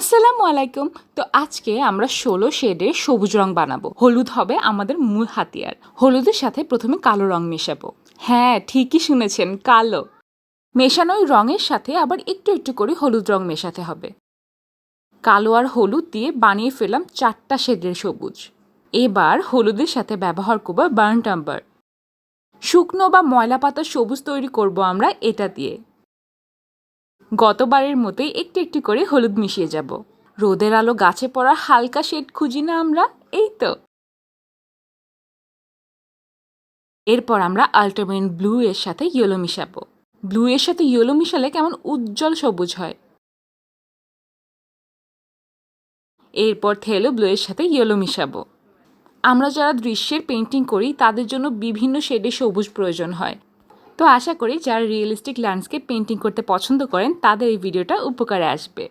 আসসালামু আলাইকুম। তো আজকে আমরা ষোলো শেডের সবুজ রং বানাবো। হলুদ হবে আমাদের মূল হাতিয়ার। হলুদের সাথে প্রথমে কালো রং মেশাবো। হ্যাঁ ঠিকই শুনেছেন, কালো। মেশানো ওই রঙের সাথে আবার একটু একটু করে হলুদ রং মেশাতে হবে। কালো আর হলুদ দিয়ে বানিয়ে ফেলাম চারটা শেডের সবুজ। এবার হলুদের সাথে ব্যবহার করব বার্ন টাম্বার। শুকনো বা ময়লা পাতার সবুজ তৈরি করব আমরা এটা দিয়ে। গতবারের মতোই একটু একটু করে হলুদ মিশিয়ে যাব। রোদের আলো গাছে পড়া হালকা শেড খুঁজি না আমরা, এই তো। এরপর আমরা আল্টারমেন ব্লু এর সাথে ইয়েলো মিশাবো। ব্লু এর সাথে ইয়েলো মিশালে কেমন উজ্জ্বল সবুজ হয়। এরপর থেলো ব্লু এর সাথে ইয়েলো মিশাবো। আমরা যারা দৃশ্যের পেন্টিং করি, তাদের জন্য বিভিন্ন শেডে সবুজ প্রয়োজন হয়। তো আশা করি যারা রিয়েলিস্টিক ল্যান্ডস্কেপ পেন্টিং করতে পছন্দ করেন, তাদের এই ভিডিওটা উপকারে আসবে।